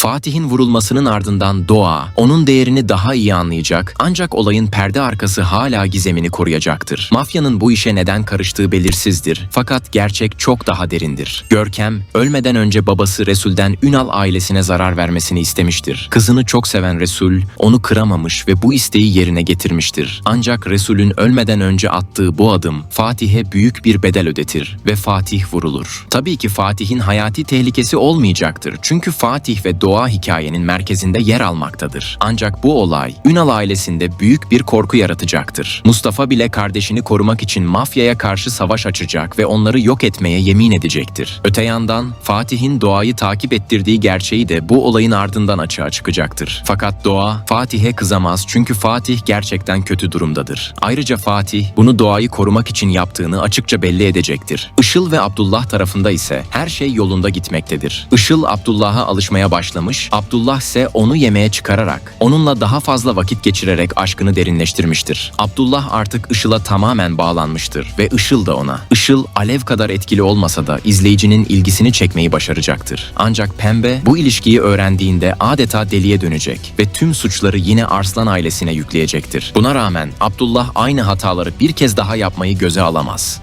Fatih'in vurulmasının ardından Doğa, onun değerini daha iyi anlayacak ancak olayın perde arkası hala gizemini koruyacaktır. Mafyanın bu işe neden karıştığı belirsizdir fakat gerçek çok daha derindir. Görkem, ölmeden önce babası Resul'den Ünal ailesine zarar vermesini istemiştir. Kızını çok seven Resul, onu kıramamış ve bu isteği yerine getirmiştir. Ancak Resul'ün ölmeden önce attığı bu adım Fatih'e büyük bir bedel ödetir ve Fatih vurulur. Tabii ki Fatih'in hayati tehlikesi olmayacaktır. Çünkü Fatih ve Doğa hikayenin merkezinde yer almaktadır. Ancak bu olay Ünal ailesinde büyük bir korku yaratacaktır. Mustafa bile kardeşini korumak için mafyaya karşı savaş açacak ve onları yok etmeye yemin edecektir. Öte yandan Fatih'in Doğa'yı takip ettirdiği gerçeği de bu olayın ardından açığa çıkacaktır. Fakat Doğa Fatih'e kızamaz çünkü Fatih gerçekten kötü durumdadır. Ayrıca Fatih bunu Doğa'yı korumak için yaptığını açıkça belli edecektir. Işıl ve Abdullah tarafında ise her şey yolunda gitmektedir. Işıl Abdullah'a alışmaya başlamış, Abdullah ise onu yemeğe çıkararak, onunla daha fazla vakit geçirerek aşkını derinleştirmiştir. Abdullah artık Işıl'a tamamen bağlanmıştır ve Işıl da ona. Işıl alev kadar etkili olmasa da izleyicinin ilgisini çekmeyi başaracaktır. Ancak Pembe bu ilişkiyi öğrendiğinde adeta deliye dönecek ve tüm suçları yine Arslan ailesine yükleyecektir. Buna rağmen Abdullah aynı hataları bir kez daha yapmayı göze alamaz.